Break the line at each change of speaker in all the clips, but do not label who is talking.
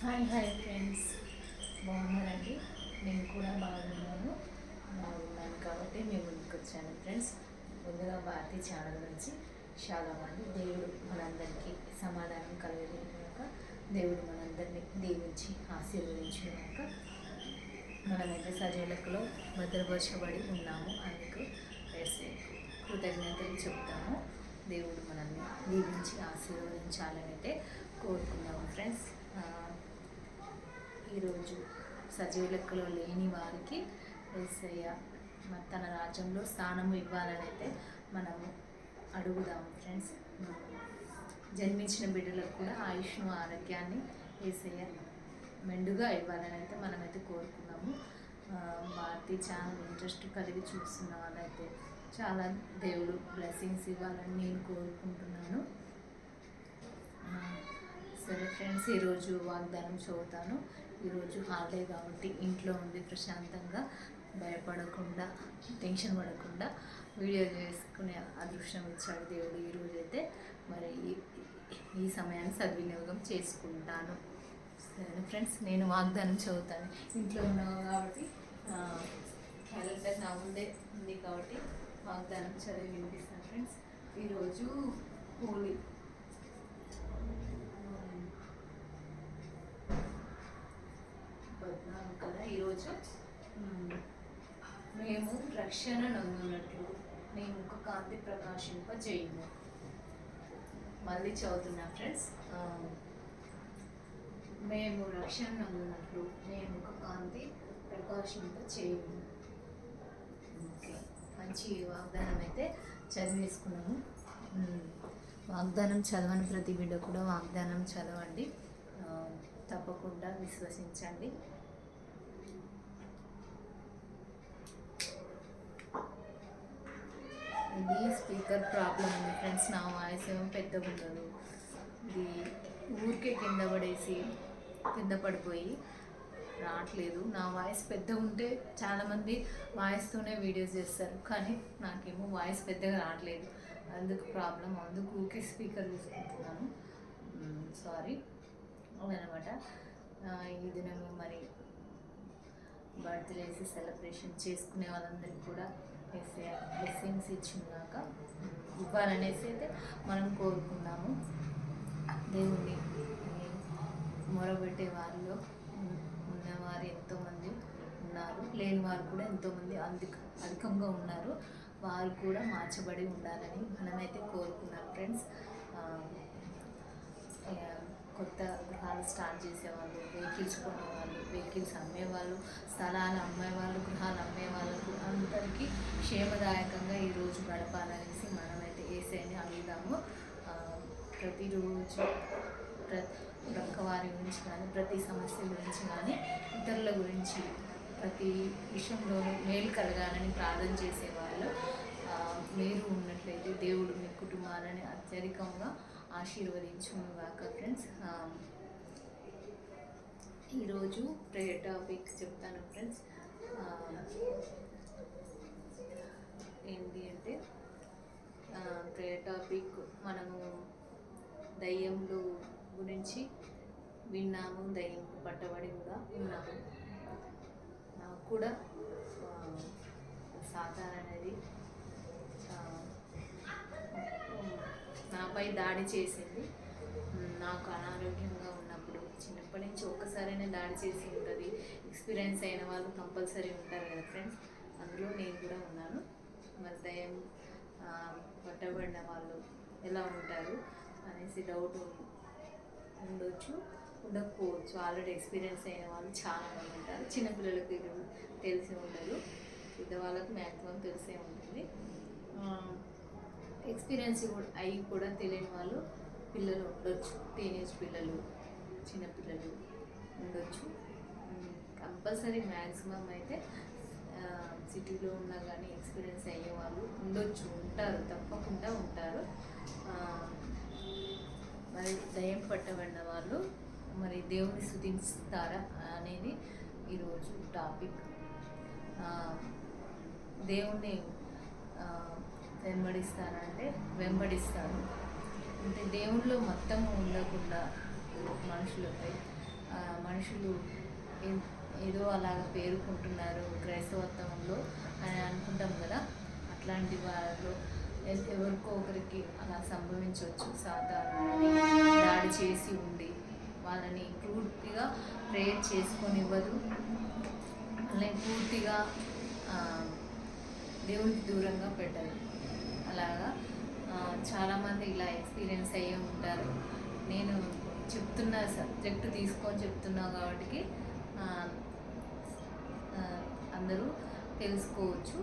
Hi hi friends. బాగున్నారండి? నేను కూడా బాగున్నాను. బాగున్నాను కాబట్టి మేము ముందుకు వచ్చాను ఫ్రెండ్స్. ముందుగా భారతీయ ఛానల్ నుంచి చాలా మంది దేవుడు మనందరికీ సమాధానం కలగలేక దేవుడు మనందరినీ దీవించి ఆశీర్వదించినాక మనమైతే సజీలకులో భద్రపరచబడి ఉన్నాము అందుకు కృతజ్ఞతలు చెప్తాము. దేవుడు మనల్ని దీవించి ఆశీర్వదించాలని అయితే కోరుకున్నాము ఫ్రెండ్స్. ఈరోజు సజీవ లెక్కలో లేని వారికి ఏసయ్య తన రాజ్యంలో స్థానం ఇవ్వాలని అయితే మనము అడుగుదాము ఫ్రెండ్స్. జన్మించిన బిడ్డలకు కూడా ఆయుష్ను ఆరోగ్యాన్ని ఏసయ్య మెండుగా ఇవ్వాలని అయితే మనమైతే కోరుకున్నాము. భారతీ ఛానల్ ఇంట్రెస్ట్ కలిగి చూస్తున్న వాళ్ళైతే చాలా దేవుడు బ్లెస్సింగ్స్ ఇవ్వాలని నేను కోరుకుంటున్నాను. సరే ఫ్రెండ్స్ ఈరోజు వాగ్దానం చదువుతాను. ఈరోజు హాలిడే కాబట్టి ఇంట్లో ఉండి ప్రశాంతంగా భయపడకుండా టెన్షన్ పడకుండా వీడియో చేసుకునే అదృష్టం ఇచ్చాడు దేవుడు ఈరోజు అయితే మరి ఈ- ఈ సమయాన్ని సద్వినియోగం చేసుకుంటాను. సరే ఫ్రెండ్స్ నేను వాగ్దానం చదువుతాను. ఇంట్లో ఉన్నావు కాబట్టి క్యాలెండర్ నా ముందే ఉంది కాబట్టి వాగ్దానం చదివి వినిపిస్తాను ఫ్రెండ్స్ ఈరోజు హోలీ పద్నాలుగు కదా ఈరోజు మేము రక్షణ నందున్నట్లు మీ ముఖ కాంతి ప్రకాశింప చేయము. మళ్ళీ చదువుతున్నా ఫ్రెండ్స్ మేము రక్షణ నందున్నట్లు మీ ముఖ కాంతి ప్రకాశింప చేయము. ఓకే. మంచి వాగ్దానం అయితే చదివేసుకున్నాము. వాగ్దానం చదవని ప్రతి బిడ్డ కూడా వాగ్దానం చదవండి. తప్పకుండా విశ్వసించండి. ఇది స్పీకర్ ప్రాబ్లం ఉంది. ఫ్రెండ్స్ నా వాయిస్ ఏమో పెద్దగా ఉండదు. ఇది ఊరికే కింద పడేసి కింద పడిపోయి రావట్లేదు. నా వాయిస్ పెద్దగా ఉంటే చాలామంది వాయిస్తోనే వీడియోస్ చేస్తారు. కానీ నాకేమో వాయిస్ పెద్దగా రావట్లేదు. అందుకు ప్రాబ్లం. అందుకు ఊరికే స్పీకర్ తీసుకుంటున్నాను. సారీ. అనమాట ఇది నేను మరి బర్త్డేస్ సెలబ్రేషన్ చేసుకునే వాళ్ళందరికీ కూడా బ్లెస్సింగ్స్ ఇచ్చినాక ఇవ్వాలనేసి అయితే మనం కోరుకున్నాము. దేవుణ్ణి మొరబెట్టే వారిలో ఉన్నవారు ఎంతోమంది ఉన్నారు. లేని వారు కూడా ఎంతోమంది అధిక అధికంగా ఉన్నారు. వారు కూడా మార్చబడి ఉండాలని మనమైతే కోరుకున్నాం. ఫ్రెండ్స్ కొత్త గృహాలు స్టార్ట్ చేసేవాళ్ళు వెహికల్స్ కొనేవాళ్ళు వెహికల్స్ అమ్మేవాళ్ళు స్థలాలు అమ్మేవాళ్ళు గృహాలు అమ్మేవాళ్ళకు అందరికీ క్షేమదాయకంగా ఈరోజు గడపాలనేసి మనమైతే ఏసైని అడుగుదాము ప్రతిరోజు ప్ర ప్రక్కవారి గురించి కానీ ప్రతి సమస్య గురించి కానీ ఇతరుల గురించి ప్రతి విషయంలోనూ మేలు కలగాలని ప్రార్థన చేసేవాళ్ళు. మీరు ఉన్నట్లయితే దేవుడు మీ కుటుంబాలని అత్యధికంగా ఆశీర్వదించుగాక ఫ్రెండ్స్ um, ఈరోజు ప్రేయర్ టాపిక్ చెప్తాను ఫ్రెండ్స్ um, ఏంటి అంటే uh, ప్రేయర్ టాపిక్ మనము దయ్యంలు గురించి విన్నాము దయ్యంకు పట్టబడి కూడా ఉన్నాము. నాకు కూడా um, సాధారణది నాపై దాడి చేసింది. నాకు అనారోగ్యంగా ఉన్నప్పుడు చిన్నప్పటి నుంచి ఒక్కసారైనా దాడి చేసి ఉంటుంది. ఎక్స్పీరియన్స్ అయిన వాళ్ళు కంపల్సరీ ఉంటారు కదా ఫ్రెండ్స్. అందులో నేను కూడా ఉన్నాను. మరి దయం పట్టబడిన వాళ్ళు ఎలా ఉంటారు అనేసి డౌట్ ఉండొచ్చు ఉండకపోవచ్చు. ఆల్రెడీ ఎక్స్పీరియన్స్ అయిన వాళ్ళు చాలా మంది ఉంటారు. చిన్నపిల్లలకి తెలిసి ఉండదు. పెద్దవాళ్ళకి మ్యాక్సిమం తెలిసే ఉంటుంది. ఎక్స్పీరియన్స్ కూడా అయ్యి కూడా తెలియని వాళ్ళు పిల్లలు ఉండొచ్చు. టీనేజ్ పిల్లలు చిన్నపిల్లలు ఉండొచ్చు. కంపల్సరీ మ్యాక్సిమం అయితే సిటీలో ఉన్నా కానీ ఎక్స్పీరియన్స్ అయ్యే వాళ్ళు ఉండొచ్చు ఉంటారు తప్పకుండా ఉంటారు. మరి దయం పట్టబడిన వాళ్ళు మరి దేవుని స్థుతిస్తారా అనేది ఈరోజు టాపిక్. దేవుణ్ణి వెంబడిస్తానంటే వెంబడిస్తాను. అంటే దేవుళ్ళు మొత్తం ఉండకుండా మనుషులపై మనుషులు ఏ- ఏదో అలాగ పేరుకుంటున్నారు క్రైస్తవత్వంలో అని అనుకుంటాం కదా. అట్లాంటి వాళ్ళు ఎవరికో ఒకరికి అలా సంభవించవచ్చు సాధారణ దాడి చేసి ఉండి వాళ్ళని పూర్తిగా ప్రేయర్ చేసుకొని ఇవ్వదు వాళ్ళని పూర్తిగా దేవుడికి దూరంగా పెట్టదు లాగా చాలామంది ఇలా ఎక్స్పీరియన్స్ అయ్యి ఉంటారు. నేను చెప్తున్న సబ్జెక్టు తీసుకొని చెప్తున్నా కాబట్టి అందరూ తెలుసుకోవచ్చు.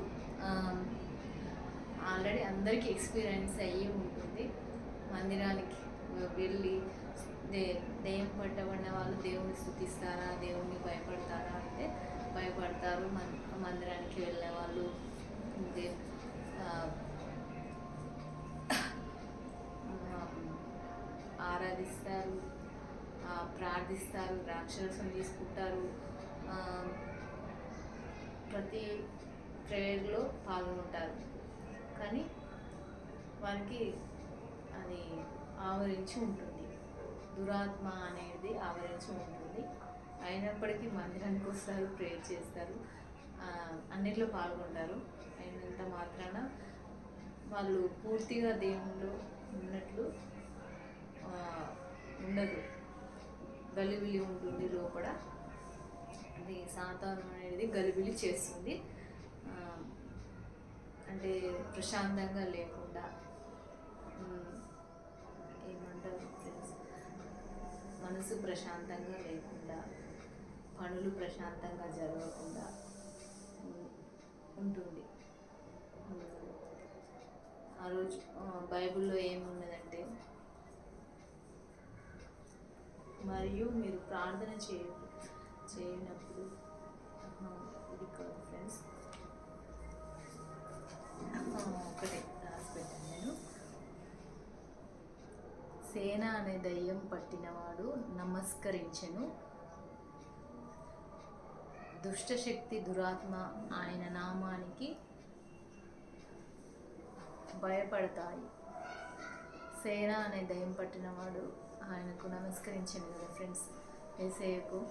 ఆల్రెడీ అందరికీ ఎక్స్పీరియన్స్ అయ్యి ఉంటుంది. మందిరానికి వెళ్ళి దే దెయ్యం పట్టబడిన వాళ్ళు దేవుని స్థుతిస్తారా దేవుణ్ణి భయపడతారా అంటే భయపడతారు. మన్ మందిరానికి వెళ్ళే వాళ్ళు ఆరాధిస్తారు ప్రార్థిస్తారు ద్రాక్షరసం తీసుకుంటారు. ప్రతి ప్రేయర్లో పాల్గొంటారు. కానీ వారికి అది ఆవరించి ఉంటుంది. దురాత్మ అనేది ఆవరించి ఉంటుంది. అయినప్పటికీ మందిరానికి వస్తారు ప్రేయర్ చేస్తారు. అన్నిట్లో పాల్గొంటారు. అయినంత మాత్రాన వాళ్ళు పూర్తిగా దేవుళ్ళు ఉన్నట్లు ఉండదు. గలిబిలి ఉంటుంది లోపల. అది సాతానం అనేది గలిబిలి చేస్తుంది. అంటే ప్రశాంతంగా లేకుండా ఏమంటారు మనసు ప్రశాంతంగా లేకుండా పనులు ప్రశాంతంగా జరగకుండా ఉంటుంది. ఆ రోజు బైబిల్లో ఏమున్నదంటే మరియు మీరు ప్రార్థన చేయ చేయనప్పుడు. ఇది కాదు ఫ్రెండ్స్. ఒకటే రాసి పెట్టాను నేను. సేన అనే దయ్యం పట్టినవాడు నమస్కరించను. దుష్టశక్తి దురాత్మ ఆయన నామానికి భయపడతాయి. సేన అనే దయ్యం పట్టినవాడు ఆయనకు నమస్కరించండి కదా ఫ్రెండ్స్. ఏసయ్యకు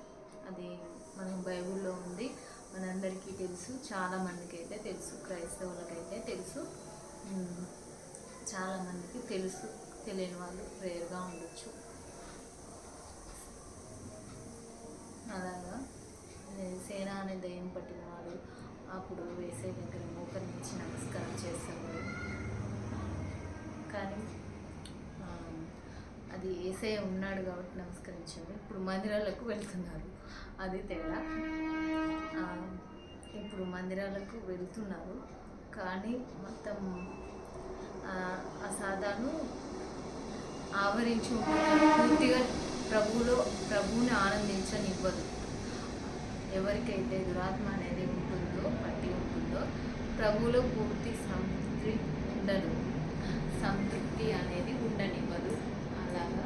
అది మనం బైబుల్లో ఉంది. మనందరికీ తెలుసు చాలామందికి అయితే తెలుసు క్రైస్తవులకైతే తెలుసు. చాలామందికి తెలుసు తెలియని వాళ్ళు ప్రేయర్గా ఉండొచ్చు. అలాగా. సేన అనే దయ్యం పట్టినవాడు అప్పుడు వేసే దగ్గర మోకరించి నమస్కారం చేస్తాడు. కానీ అది ఏసే ఉన్నాడు కాబట్టి నమస్కరించాడు ఇప్పుడు మందిరాలకు వెళ్తున్నారు. అది తేడా. ఇప్పుడు మందిరాలకు వెళ్తున్నారు. కానీ మొత్తం ఆ, ఆవరించి పూర్తిగా ప్రభువులో ప్రభువుని ఆనందించనివ్వదు. ఎవరికైతే దురాత్మ అనేది ఉంటుందో పట్టి ఉంటుందో ప్రభువులో పూర్తి సంతృప్తి ఉండదు. సంతృప్తి అనేది ఉండనివ్వదు అలాగా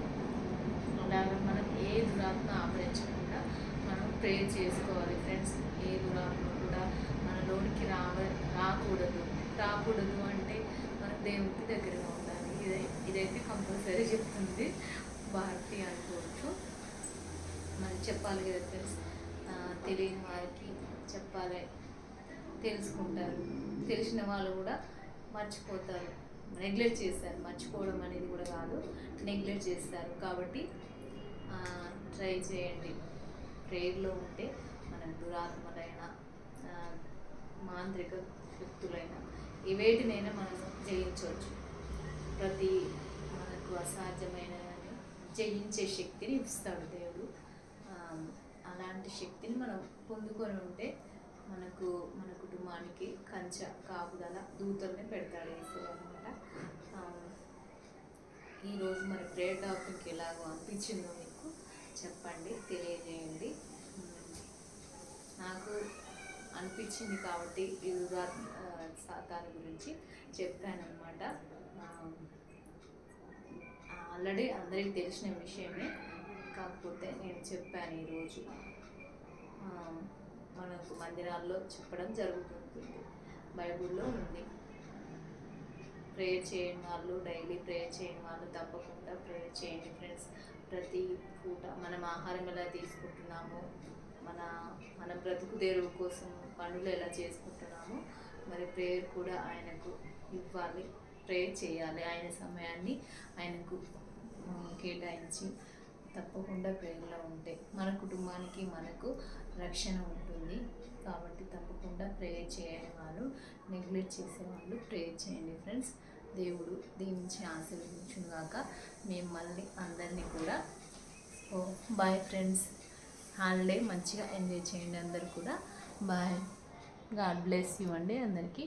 అలాగా మనం ఏ దురాత్మ ఆవరించకుండా మనం ప్రే చేసుకోవాలి. ఫ్రెండ్స్ ఏ దురాత్మ కూడా మనలోనికి రావ రాకూడదు. రాకూడదు అంటే మన దేవునికి దగ్గరగా ఉండాలి. ఇదే ఇదైతే కంపల్సరీ చెప్తుంది. భారతి అనుకోవచ్చు. మరి చెప్పాలి కదా ఫ్రెండ్స్ తెలియని వారికి చెప్పాలి. తెలుసుకుంటారు. తెలిసిన వాళ్ళు కూడా మర్చిపోతారు. నెగ్లెక్ట్ చేస్తారు మర్చిపోవడం అనేది కూడా కాదు. నెగ్లెక్ట్ చేస్తారు. కాబట్టి ట్రై చేయండి. ప్రేయర్లో ఉంటే మనం దురాత్మలైన మాంత్రిక శక్తులైన ఇవేటినైనా మనం జయించవచ్చు. ప్రతి మనకు అసాధ్యమైన జయించే శక్తిని ఇస్తాడు దేవుడు. అలాంటి శక్తిని మనం పొందుకొని ఉంటే మనకు మన కుటుంబానికి కంచ కాపుదల దూతల్ని పెడతాడు వేసే అనమాట ఈరోజు మరి ప్రేయర్ టాపిక్ ఎలాగో అనిపించిందో మీకు చెప్పండి తెలియజేయండి. నాకు అనిపించింది కాబట్టి ఈ దాని గురించి చెప్పానమాట ఆల్రెడీ అందరికీ తెలిసిన విషయమే. కాకపోతే నేను చెప్పాను ఈరోజు. మనకు మందిరాల్లో చెప్పడం జరుగుతుంది. బైబిల్లో ఉంది. ప్రేయర్ చేయని వాళ్ళు డైలీ ప్రేయర్ చేయని వాళ్ళు తప్పకుండా ప్రేయర్ చేయండి ఫ్రెండ్స్ ప్రతి పూట మనం ఆహారం ఎలా తీసుకుంటున్నాము మన మన బ్రతుకు దేవుడు కోసం పనులు ఎలా చేసుకుంటున్నామో మరి ప్రేయర్ కూడా ఆయనకు ఇవ్వాలి. ప్రేయర్ చేయాలి. ఆయన సమయాన్ని ఆయనకు కేటాయించి తప్పకుండా ప్రేయర్లో ఉంటే మన కుటుంబానికి మనకు రక్షణ ఉంటుంది. కాబట్టి తప్పకుండా ప్రేయర్ చేయని వాళ్ళు. నెగ్లెక్ట్ చేసే వాళ్ళు ప్రేయర్ చేయండి ఫ్రెండ్స్ దేవుడు దీని నుంచి ఆశీర్వదించుగాక మేము మళ్ళీ అందరినీ కూడా. ఓ బాయ్ ఫ్రెండ్స్ హాలిడే మంచిగా ఎంజాయ్ చేయండి అందరు కూడా. బాయ్ గాడ్ బ్లెస్ యూ అండి అందరికీ.